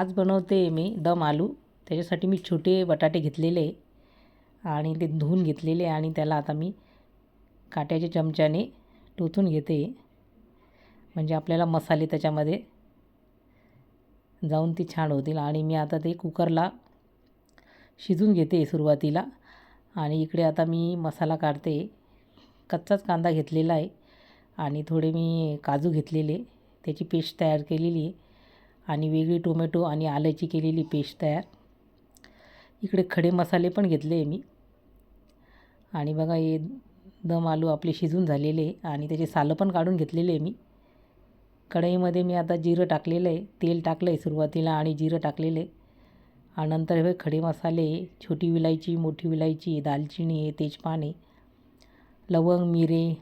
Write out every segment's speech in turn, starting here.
आज बनवते मी दम आलू. त्याच्यासाठी मी छोटे बटाटे घेतलेले आणि ते धुवून घेतलेले आणि त्याला आता मी काट्याच्या चमच्याने टोचून घेते. म्हणजे आपल्याला मसाले त्याच्यामध्ये जाऊन ते छान होतील. आणि मी आता ते कुकरला शिजून घेते सुरुवातीला. आणि इकडे आता मी मसाला काढते. कच्चाच कांदा घेतलेला आहे. आणि थोडे मी काजू घेतलेले. त्याची पेस्ट तयार केलेली आहे. आणि वेगळी टोमॅटो आणि आल्याची केलेली पेस्ट तयार. इकडे खडे मसाले पण घेतले आहे मी. आणि बघा हे दम आलू आपले शिजून झालेले आणि त्याचे सालं पण काढून घेतलेले आहे मी. कढईमध्ये मी आता जिरं टाकलेलं आहे तेल टाकलं आहे सुरुवातीला आणि जिरं टाकलेलं आहे. आणि नंतर हे खडे मसाले छोटी विलायची मोठी विलायची दालचिनी आहे तेजपान आहे लवंग मिरे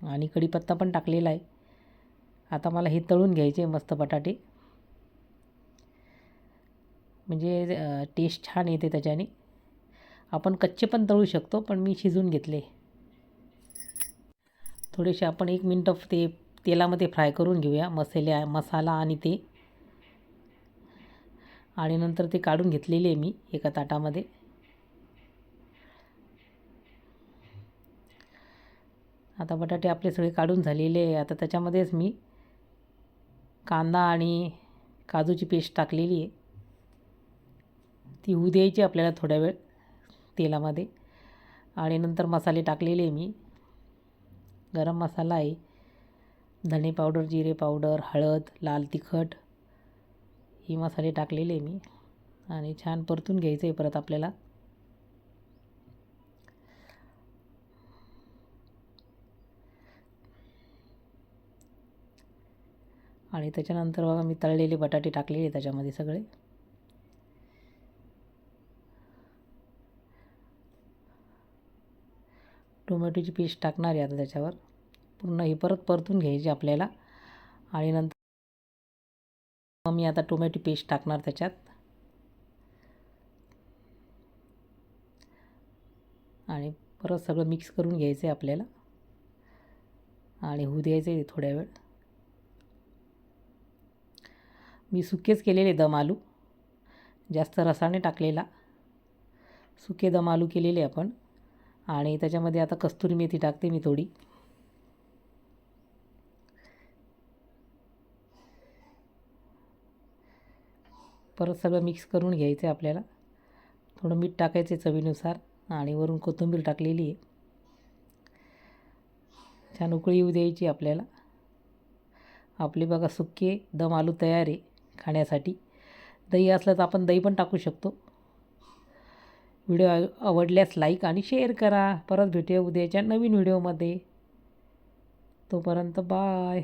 आणि कढीपत्ता पण टाकलेला आहे. आता मला हे तळून घ्यायचे मस्त बटाटे. म्हणजे टेस्ट छान येते त्याच्याने. आपण कच्चे पण तळू शकतो पण मी शिजून घेतले. थोडेसे आपण एक मिनटं ते तेलामध्ये फ्राय करून घेऊया मसाले मसाला आणि ते. आणि नंतर ते काढून घेतलेले आहे मी एका ताटामध्ये. आता बटाटे आपले सगळे काढून झालेले आहे आता त्याच्यामध्येच मी कांदा आणि काजूची पेस्ट टाकलेली आहे. ती होऊ द्यायची आपल्याला थोड्या वेळ तेलामध्ये. आणि नंतर मसाले टाकलेले मी. गरम मसाला आहे. धणे पावडर जिरे पावडर हळद लाल तिखट ही मसाले टाकलेले मी. आणि छान परतून घ्यायचं आहे परत आपल्याला. आणि त्याच्यानंतर बघा मी तळलेले बटाटे टाकलेले त्याच्यामध्ये सगळे. टोमॅटोची पेस्ट टाकणार आहे आता त्याच्यावर. पूर्ण हे परत परतून घ्यायची आपल्याला. आणि नंतर मग मी आता टोमॅटो पेस्ट टाकणार त्याच्यात. आणि परत सगळं मिक्स करून घ्यायचं आहे आपल्याला. आणि होऊ द्यायचं आहे थोड्या वेळ. मी सुकेच केलेले दम आलू. जास्त रसाने टाकलेला. सुके दम आलू केलेले आपण. आणि त्याच्यामध्ये आता कस्तुरी मेथी टाकते मी थोडी. परत सगळं मिक्स करून घ्यायचं आहे आपल्याला. थोडं मीठ टाकायचं आहे चवीनुसार आणि वरून कोथिंबीर टाकलेली आहे. छान उकळी येऊ द्यायची आपल्याला. आपले बघा सुके दम आलू तयार आहे खाण्यासाठी. दही असलं तर आपण दही पण टाकू शकतो. व्हिडिओ आवडल्यास लाईक आणि शेअर करा. परत भेटूया उद्याच्या नवीन व्हिडिओमध्ये. तोपर्यंत बाय.